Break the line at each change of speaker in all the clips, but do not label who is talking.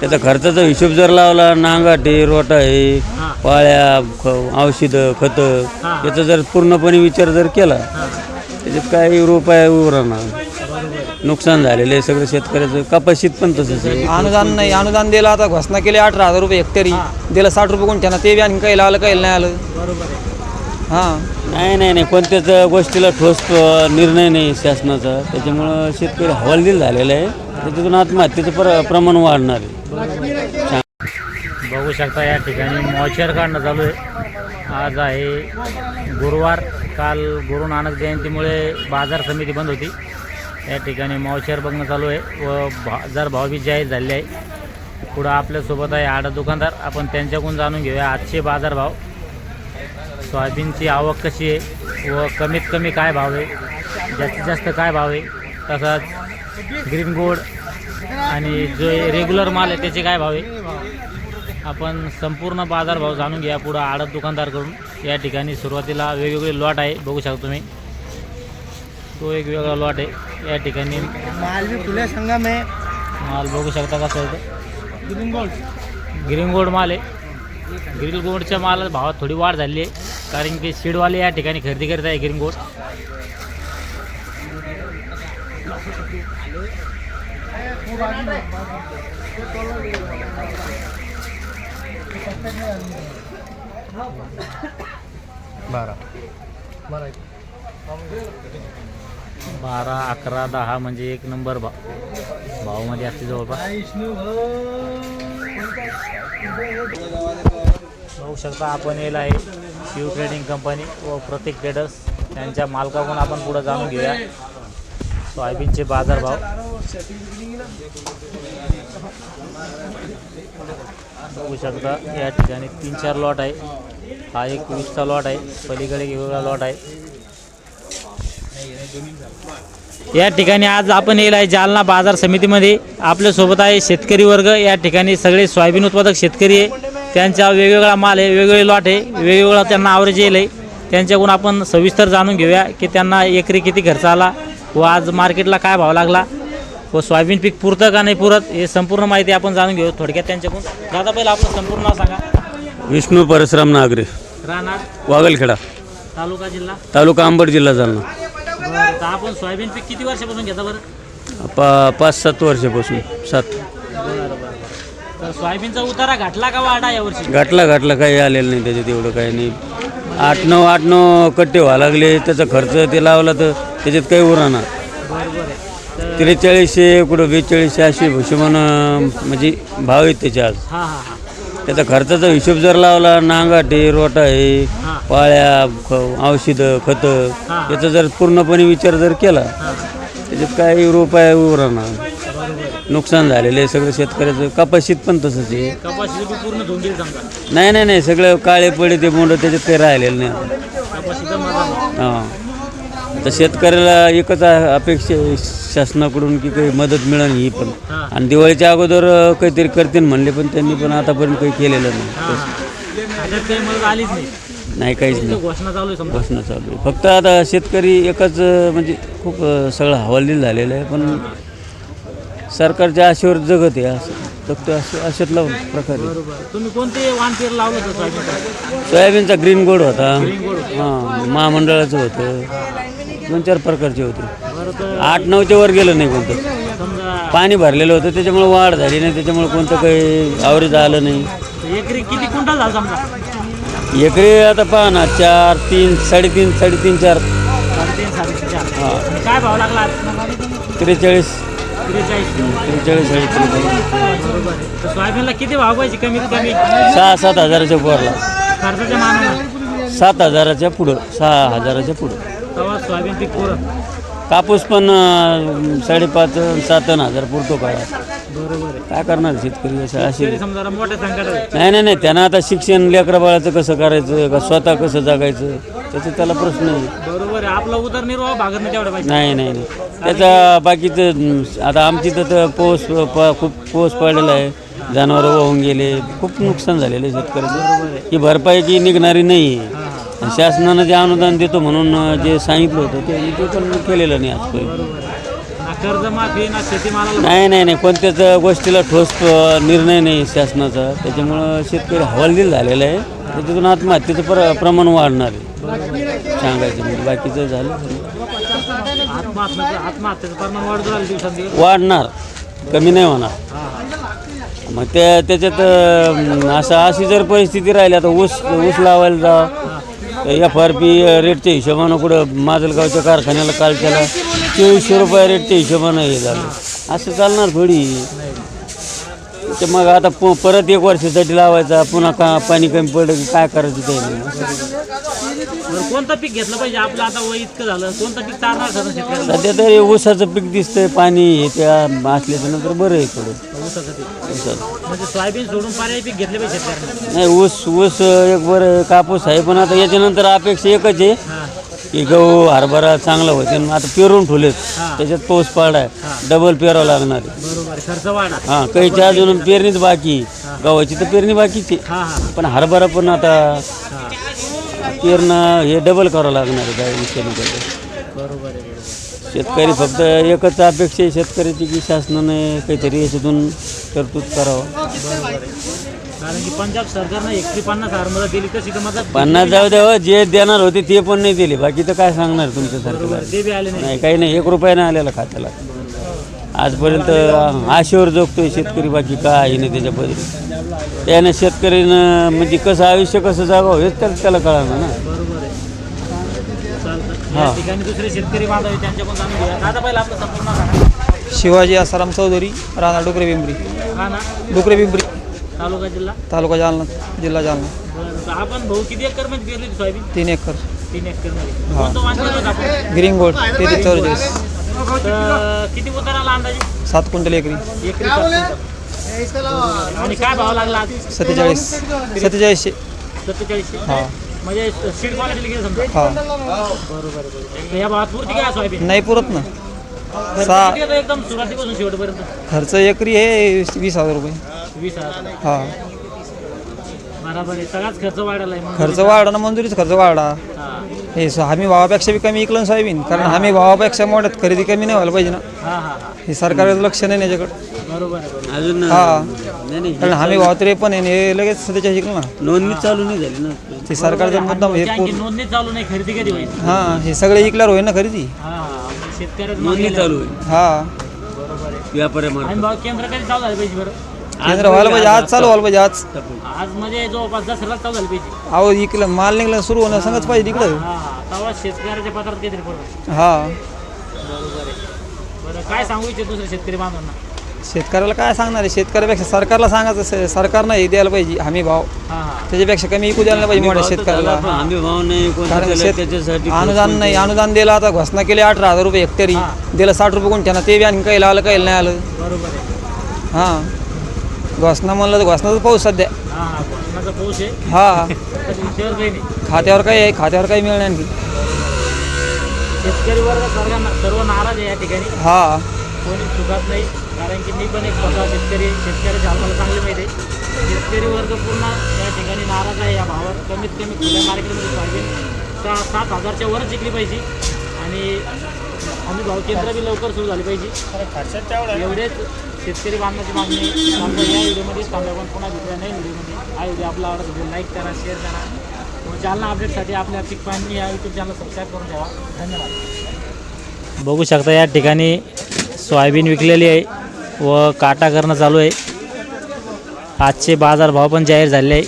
त्याचा खर्चाचा हिशोब जर लावला नांगाटे रोटा आहे पाळ्या ख- औषधं खतं याचा जर पूर्णपणे विचार जर केला त्याच्यात काही रुपये उराणार नुकसान झालेलं आहे सगळं शेतकऱ्याचं कपाशीत पण तसंच आहे.
अनुदान नाही. अनुदान दिलं आता घोषणा केली अठरा हजार रुपये हेक्टरी दिलं साठ रुपये कोणत्यानं ते बी आणखी काही आलं काही नाही आलं. हां.
नाही नाही नाही. कोणत्याच गोष्टीला ठोस अ, निर्णय नाही शासनाचा. त्याच्यामुळं शेतकरी हवालदिल झालेला आहे. त्याच्यातून आत्महत्येचं प्र प्रमाण वाढणार आहे.
बघू शकता या ठिकाणी मॉचर काढणं चालू आहे. आज आहे गुरुवार. काल गुरु नानक जयंतीमुळे बाजार समिती बंद होती. या ठिकाणी मॉचर बघणं चालू आहे व बाजार भाव जाहीर झाले आहे पुढं आपल्यासोबत आहे आडा दुकानदार. आपण त्यांच्याकडून जाणून घेऊया आजचे बाजारभाव सोयाबीनची आवक कशी आहे व कमीत कमी काय भाव आहे? जास्तीत जास्त काय भाव आहे? तसाच ग्रीन गोल्ड आणि जो रेग्युलर माल आहे त्याचे काय भाव आहे? आपण संपूर्ण बाजारभाव जाणून घ्या पुढं आडत दुकानदारकडून. या ठिकाणी सुरुवातीला वेगवेगळे लॉट आहे बघू शकता तुम्ही. तो एक वेगळा लॉट आहे. या ठिकाणी
माल बी खुल्या संघा में
माल बघू शकता कसं आहे ते.
Green gold.
ग्रीन गोल्ड माल आहे. ग्रीन गोल्डच्या माल भावात थोडी वाढ झाली आहे. कारण की सीडवाले या ठिकाणी खरेदी करत आहे ग्रीन गोल्ड. बारा. अकरा दहा म्हणजे एक नंबर भाव. भावामध्ये असते जवळपास. बघू शकता आपण येईल आहे शिव ट्रेडिंग कंपनी व प्रतीक ट्रेडर्स यांच्या मालकाकडून आपण पुढं जाणून घेऊया. सोयाबीनचे बाजारभाव. बघू शकता या ठिकाणी तीन चार लॉट आहे. हा एक वीसचा लॉट आहे. पलीकडे एक वेगळा लॉट आहे. या ठिकाणी आज आपण येईल आहे जालना बाजार समितीमध्ये. आपल्यासोबत आहे शेतकरी वर्ग. या ठिकाणी सगळे सोयाबीन उत्पादक शेतकरी आहे. त्यांचा वेगवेगळा माल आहे वेगवेगळे लॉट आहे. वेगवेगळा त्यांना आवरेज येईल. आहे त्यांच्याकडून आपण सविस्तर जाणून घेऊया की त्यांना एकरी किती खर्च आला व आज मार्केटला काय भाव लागला. व सोयाबीन पीक पुरतं का नाही पुरत हे संपूर्ण माहिती आपण जाणून घेऊ थोडक्यात त्यांच्याकडून. दादा पहिलं आपलं संपूर्ण नाव सांगा.
विष्णू परशुराम नागरे.
राहणार?
वागलखेडा.
तालुका जिल्हा?
तालुका अंबड जिल्हा जालना.
बरं तर आपण सोयाबीन पीक किती वर्षापासून घेता बरं?
पा पाच सात वर्षापासून. सात.
बरं तर सोयाबीनचा उतारा घातला का वाढा यावर्षी
घातला घातला काही आलेलं नाही त्याच्यात एवढं काही नाही. आठ नऊ आठ नऊ कट्टे व्हायला लागले त्याचा खर्च ते लावला तर त्याच्यात काही उराणार. त्रेचाळीसशे कुठं बेचाळीसशे असे हिशोबानं म्हणजे भाव आहेत त्याचे आज.
हां हां हां.
त्याचा खर्चाचा हिशोब जर लावला नांगाटे रोटा आहे
हां.
पाळ्या ख- औषधं खतं
हां.
याचा जर पूर्णपणे विचार जर केला त्याच्यात काही रुपये उराणार नुकसान झालेलं आहे सगळं शेतकऱ्याचं. कपाशीत पण तसंच आहे.
कपाशीचं बी पूर्ण धुवून गेली समजा
नाही नाही नाही सगळं काळे पडे ते बोंड त्याच्यात काही राहिलेलं नाही.
कपाशीचं मजा
हां. आता शेतकऱ्याला एकच अपेक्षा आहे शासनाकडून की काही मदत मिळेल ही पण. आणि दिवाळीच्या अगोदर काहीतरी करतील म्हणले पण त्यांनी पण आतापर्यंत काही केलेलं नाही.
त्याच्यात काही मदत आलीच नाही.
नाही काहीच नाही.
घोषणा चालू आहे समजा.
घोषणा चालू आहे. फक्त आता शेतकरी एकच अ, म्हणजे खूप अ, सगळं हवालदिल झालेलं आहे पण सरकारच्या आशेवर जगत आहे असं. फक्त असं अशातला प्रकार आहे.
बरोबर. तुम्ही कोणते वाण पेर लावलं होतं
सोयाबीनचा? ग्रीन गोड होता. हां महामंडळाचं होतं. दोन चार प्रकारचे होते. आठ नऊच्या वर गेलं नाही कोणतं. पाणी भरलेलं होतं त्याच्यामुळे वाढ झाली नाही त्याच्यामुळे कोणतं काही आवरेज आलं नाही.
एकरी किती क्विंटल झालं समजा?
एकरी आता पहा ना चार तीन साडेतीन साडेतीन चार.
काय भाव लागला?
त्रेचाळीस.
त्रेचाळीस. सोयाबीनला किती भाव पाहिजे? कमीत कमी?
सहा सात हजाराच्या
खर्चाच्या मानानं.
सात हजाराच्या पुढं सहा हजाराच्या पुढं.
तेव्हा सोयाबीन पीक पुरं
कापूस पण अं, साडेपाच सात हजार पुरतो काय
बरोबर
काय करणार शेतकरी असं असे
तरी समजा मोठ्या संकट आहे
नाही नाही नाही त्यांना आता शिक्षण लेकरा बाळाचं कसं करायचं का स्वतः कसं जगायचं त्याचा त्याला प्रश्न आहे.
बरोबर आहे. आपला उदरनिर्वाह भागत नाही पाहिजे
नाही नाही नाही. त्याचा बाकीचं अं, आता आमची तर तर पाऊस प खूप पाऊस पडलेला आहे. जनावरं वाहून गेले. खूप नुकसान झालेलं आहे शेतकऱ्याचं. ही भरपाई की निघणारी नाही आहे. शासनानं जे अनुदान देतो म्हणून अं, जे सांगितलं होतं ते ते पण केलेलं नाही आजपर्यंत
कर्जमाफी ना शेतीमालाला
नाही नाही नाही. कोणत्याच गोष्टीला ठोस अ, निर्णय नाही शासनाचा. त्याच्यामुळं शेतकरी हवालदिल झालेला आहे. त्याच्यातून आत्महत्येचं प्र प्रमाण वाढणार आहे. सांगायचं म्हणजे बाकीचं झालं.
आत्महत्याचं आत्महत्येचं प्रमाण वाढत राहिलं दिवसांदिवस
वाढणार. कमी नाही होणार.
हा.
मग त्या त्याच्यात अं, असं अशी जर परिस्थिती राहिली आता ऊस ऊस लावायला जा एफ आर पी रेटच्या हिशोबानं कुठं माजलगावच्या कारखान्याला काल त्याला चोवीसशे रुपये रेटच्या हिशोबानं हे झालं. असं चालणार थोडी. ते मग आता पु परत एक वर्षासाठी लावायचा पुन्हा का पाणी कमी पडलं की काय करायचं ते.
बरं कोणतं पीक घेतलं पाहिजे? आपलं आता वय इतकं झालं कोणतं पीक चालणार खरं शेतकऱ्याला?
सध्या तरी ऊसाचं पीक दिसतंय पाणी हे त्या असल्याच्या नंतर बरं आहे थोडं.
ऊसाचं पीक.
ऊसाचं.
म्हणजे सोयाबीन सोडून पर्यायी पीक घेतले पाहिजे
नाही ऊस ऊस एक बरं कापूस आहे पण आता याच्यानंतर अपेक्षा एकच आहे. की गहू हरभरा चांगला होते. आता पेरून ठेवलेत. त्याच्यात पाऊस पाडाय. डबल पेरावं लागणार आहे.
बरोबर. आहे. खर्च वाढा.
हां काहीच्या अजून पेरणीच बाकी. गव्हाची तर पेरणी बाकीची
हा हा.
पण हरभरा पण आता
हा.
पेरणं हे डबल करावं लागणार आहे.
बरोबर आहे बरोबर
शेतकरी फक्त एकच अपेक्षा आहे. शेतकऱ्याची की शासनाने काहीतरी याच्यातून तरतूद करावं.
कारण की पंजाब सरकारनं एकशे पन्नास हजार मदत दिली. तशी तर मदत
पन्नास जाऊ द्या जे देणार होते ते पण नाही दिले. बाकी तर काय सांगणार तुमच्यासारखं
ते बी आले नाही.
नाही काही नाही. एक रुपया नाही आलेला खात्याला. आजपर्यंत आशेवर जगतोय शेतकरी बाकी काय नाही त्याच्या पदरी त्यानं शेतकरीनं म्हणजे कसं आयुष्य कसं जगावं हेच तर त्याला कळणार ना.
बरोबर आहे. चालतं. या ठिकाणी दुसरे शेतकरी बांधव आहेत, त्यांच्याकडून जाणून घेऊया. दादा पहिला आपलं संपूर्ण सांगा.
शिवाजी आसाराम चौधरी राणा डुकरे पिंपरी.
हा ना
डुकरे पिंपरी.
तालुका जिल्हा?
तालुका जालना जिल्हा जालना.
बरं आपण भाऊ किती एकरमध्ये पेरली होती सोयाबीन?
तीन एकर.
तीन एकरमध्ये. कोणतं वाण केलं होतं आपण?
ग्रीन गोल्ड तेहतीस चौवेचाळीस
तर किती अंदाजे?
सात क्विंटल एकरी.
एकरी सात क्विंटल. आणि काय भाव लागला आज?
सत्तेचाळीस. सत्तेचाळीसशे
सत्तेचाळीसशे
हा.
म्हणजे सीड क्वालिटी गेली समजा?
हा.
बरोबर आहे, बरोबर या भावात पुरती काय सोयाबीन?
नाही पुरत ना.
खर्च
सहा.
किती येतो एकदम सुरुवातीपासून शेवटपर्यंत.
खर्च एकरी आहे वीस हजार रुपये.
वीस हजार.
हा.
बरोबर आहे. सगळाच खर्च आहे
वाढा ना मंजुरीच खर्च वाढा.
हा.
हे स- हमी भावापेक्षा बी कमी इकलं ना सोयाबीन. कारण हमी भावापेक्षा मोठ्यात खरेदी कमी नाही व्हायला पाहिजे ना.
हा हा हा.
हे सरकारचं लक्ष नाही याच्याकडे.
बरोबर आहे बरोबर
अजून
हा.
नाही नाही.
कारण हमी भाव तरी पण आहे आणि हे लगेच सध्याच्या शिकलं ना.
नोंदणी चालू नाही झाली ना.
ते सरकारचा मुद्दाम हे
नोंदणी चालू नाही खरेदी कधी होईल?
हा हे सगळे इकल्यावर होईल ना खरेदी?
हा
नोंदणी चालू आहे
हा.
बरोबर आहे. आणि केंद्र कधी चालू झालं पाहिजे बरं
केंद्र व्हायला पाहिजे. आज चालू व्हायला पाहिजे आज.
आज म्हणजे जवळपास दसऱ्याला चालू झालं पाहिजे.
अहो इकलं माल निघलं सुरू होणं सांगच पाहिजे इकडं
हा तेव्हा शेतकऱ्याच्या पत्रात काहीतरी पडत
हा.
बरोबर आहे. बरं काय सांगू इच्छित दुसऱ्या शेतकरी बांधवांना?
शेतकऱ्याला काय सांगणार आहे? शेतकऱ्यापेक्षा सरकारला सांगायचं स- सरकारनं हे द्यायला पाहिजे हमी भाव.
हा हा.
त्याच्यापेक्षा कमी इकू द्यायला नाही पाहिजे मोठ्या शेतकऱ्याला.
पण हमी भाव नाही कोणता
कारण
त्याला
शेत
त्याच्यासाठी
अनुदान नाही अनुदान दिलं आता घोषणा केली अठरा हजार रुपये हेक्टरी दिलं साठ रुपये गुंठ्यानं ते बी आणखी काही आलं काही नाही आलं.
बरोबर आहे.
हां. घोषणा म्हणलं तर घोषणाच पाऊस सध्या.
कोकणाचा पाऊस आहे.
हा.
तर विषयावर काही नाही.
खात्यावर काही आहे खात्यावर काही मिळणार आणखी
शेतकरी वर्ग सर्व सर्व नाराज आहे या ठिकाणी.
हा.
कोणी चुकत नाही कारण की मी पण एक स्वतः शेतकरी शेतकऱ्याचे हाल मला चांगले माहिती आहे. शेतकरी वर्ग पूर्ण या ठिकाणी नाराज आहे या भावावर कमीत कमी खुल्या मार्केटमध्ये सहा सात हजारच्या वरच जिंकली पाहिजे. आणि केंद्र बी लवकर सुरू झाली पाहिजे. एवढेच शेतकरी बांधण्याची मागणी. समजा या व्हिडिओमध्ये थांबल्या पण पुन्हा दुसऱ्या नाही व्हिडिओमध्ये. हा व्हिडिओ आपला आवडत असेल लाईक करा शेअर करा. व जालना अपडेटसाठी आपल्या पीक पाणी या यूट्यूब चॅनल सबस्क्राईब करून ठेवा. धन्यवाद. बघू शकता या ठिकाणी सोयाबीन विकलेली आहे व काटा करणं चालू आहे. आजचे बाजारभाव पण जाहीर झाले आहे.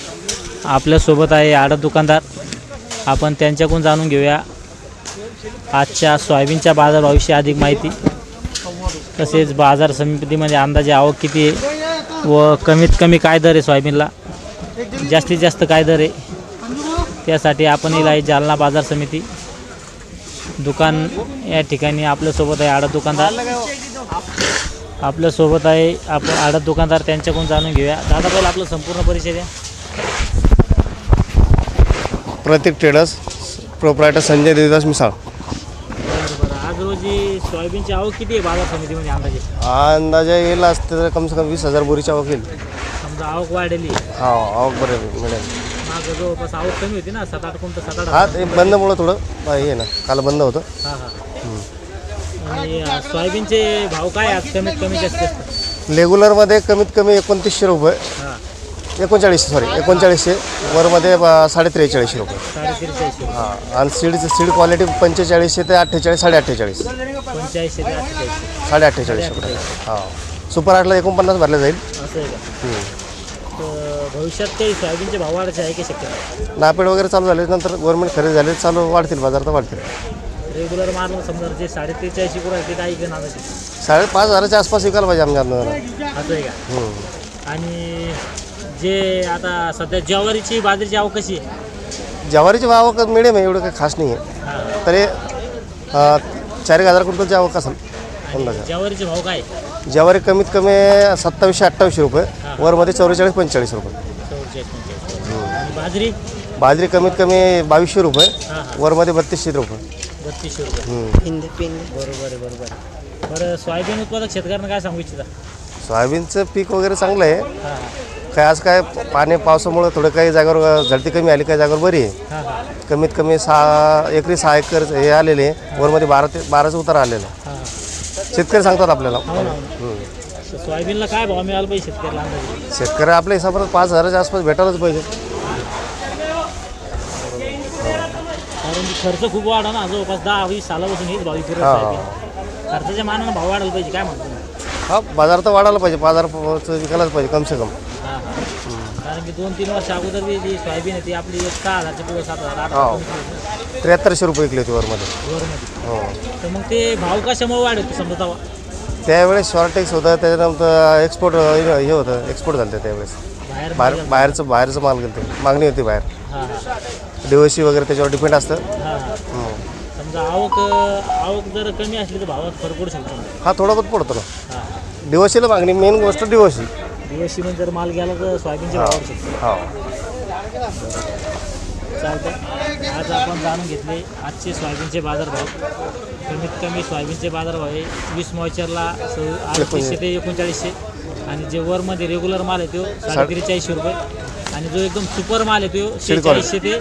आपल्यासोबत आहे आडत दुकानदार. आपण त्यांच्याकडून जाणून घेऊया. आजच्या सोयाबीनच्या बाजारभावाविषयी अधिक माहिती. तसेच बाजार समितीमध्ये अंदाजे आवक किती आहे व कमीत कमी काय दर आहे सोयाबीनला? जास्तीत जास्त काय दर आहे? त्यासाठी आपण येईल आहे जालना बाजार समिती. दुकान या ठिकाणी आपल्यासोबत आहे आडत दुकानदार. आपल्यासोबत आहे आपलं आडत दुकानदार त्यांच्याकडून जाणून घेऊया. दादा पहिला आपलं संपूर्ण परिचय द्या.
Prateek traders proprietor Sanjay Devdas Misal.
सोयाबीनची आवक किती आहे बाजार समितीमध्ये अंदाजे?
अंदाजे येईल असते तर कम से कम वीस हजार बोरीच्या वकील
समजा आवक वाढली.
हा आवक बरं मिळेल.
मागं जवळपास आवक कमी होती ना सात आठ कोणतं सात आठ
हा ते बंदमुळं थोडं हे ना काल बंद होतं.
हां हां. आणि अ, सोयाबीनचे भाव काय आज कमीत कमी जास्त? असतात
रेग्युलरमध्ये कमीत कमी एकोणतीसशे रुपये.
हां.
एकोणचाळीसशे सॉरी एकोणचाळीसशे वरमध्ये साडे त्रेचाळीसशे रुपये
साडेतीनशे
हां आणि सीडची सीड क्वालिटी पंचेचाळीसशे ते अठ्ठेचाळीस साडे अठ्ठेचाळीस
पंच्याऐंशी ते अठ्ठेचाळीस.
साडे अठ्ठेचाळीस रुपये हां. सुपर आठला एकोणपन्नास भरले जाईल.
असं आहे का? तर भविष्यात काही सोयाबीनचे भाव वाढायचे आहे की शक्यता
नापेड वगैरे चालू झाले नंतर गव्हर्नमेंट खरेदी झाले चालू वाढतील बाजार तर वाढतील.
रेग्युलर मारलं समजा जे साडेत्रेचाळीसशे कुठं आहे ते काही घेणार
साडेपाच हजाराच्या आसपास विकायला पाहिजे आमच्या अंदाजानं.
आहे का?
हम्म.
आणि जे आता सध्या ज्वारीची बाजरीची आवक कशी आहे?
ज्वारीची आवक मिडियम आहे एवढं काही खास नाही आहे.
हां.
तरी अं, चार एक हजार क्विंटलची आवक असेल अंदाजा.
ज्वारीचे भाव काय?
ज्वारी कमीत कमी सत्तावीसशे अठ्ठावीसशे रुपये. वरमध्ये चौवेचाळीस पंचेचाळीस रुपये.
चौवेचाळीस पंचेचाळीस. आणि बाजरी?
बाजरी कमीत कमी बावीसशे रुपये.
हां हां.
वरमध्ये बत्तीसशे रुपये.
बत्तीसशे रुपये. बरोबर आहे बरोबर आहे. बरं सोयाबीन उत्पादक शेतकऱ्यांना काय सांगू इच्छिता?
सोयाबीनचं पीक वगैरे चांगलं आहे.
हां.
काय आज काय पाणी पावसामुळं थोडं काही जागेवर झडती कमी आली काही जागेवर बरी आहे. कमीत कमी सहा एकरी सहा एकर हे आलेले. वरमध्ये बारा ते बाराचं उतार आलेलं शेतकरी सांगतात आपल्याला.
सोयाबीनला काय भाव मिळाला पाहिजे शेतकऱ्याला
शेतकरी आपल्या हिसाबात पाच हजाराच्या आसपास भेटायलाच पाहिजे.
कारण की खर्च खूप वाढा ना जवळपास दहा वीस सालापासून हेच भाव
हा,
सोयाबीन खर्चाच्या मानानं भाव वाढायला पाहिजे काय म्हणतो?
हा बाजार तर वाढायला पाहिजे बाजार विकायलाच पाहिजे कम से कम
कारण की दोन तीन वर्ष अगोदर बी जी सोयाबीन आहे ती आपली एक सहा पुढे सात हजार आठ
हो.
हजार
त्र्याहत्तरशे रुपये विकले होते वरमध्ये.
वरमध्ये.
हो.
तर मग ते भाव कशामुळे वाढत समजा तेव्हा?
त्यावेळेस शॉर्टेक्स होतं त्याच्यानंतर एक्सपोर्ट हे होतं एक्सपोर्ट झालं होतं त्यावेळेस.
बाहेर
बाहेर बाहेरचं बाहेरचं माल गेलं मागणी होती बाहेर.
हां हां.
डिओसी वगैरे त्याच्यावर डिपेंड असतं.
हां हां.
हं.
समजा आवक आवक जर कमी असली तर भावात फरक पडू शकतो.
हा थोडा बहुत पडतो ना.
हां
डिओसीला मागणी मेन गोष्ट डिओसी
दिवशी मध्ये जर माल गेला तर सोयाबीनचे भाव वाढू शकतो.
हा.
चालतं आज आपण जाणून घेतले आजचे सोयाबीनचे बाजारभाव कमीत कमी सोयाबीनचे बाजारभाव आहे वीस मॉइचरला स अडतीसशे ते एकोणचाळीसशे. आणि जे वरमध्ये रेग्युलर माल आहे तो साडेत्रेचाळीसशे रुपये. आणि जो एकदम सुपर माल आहे तो शेहेचाळीसशे ते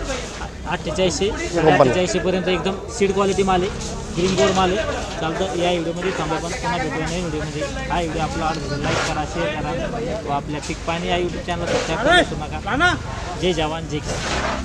अठ्ठेचाळीसशे अठ्ठेचाळीसशेपर्यंत एकदम सीड क्वालिटी माल आहे. ग्रीन गोल्ड माल आहे चालतं या व्हिडिओमध्ये थांबा पण. पुन्हा भेटूया नवीन व्हिडिओमध्ये. हा व्हिडिओ आपला आवडतो लाईक करा शेअर करा. व आपल्या पिक पाणी या यूट्यूब चॅनल सबस्क्राईब करू नका. जय जवान जय किसान.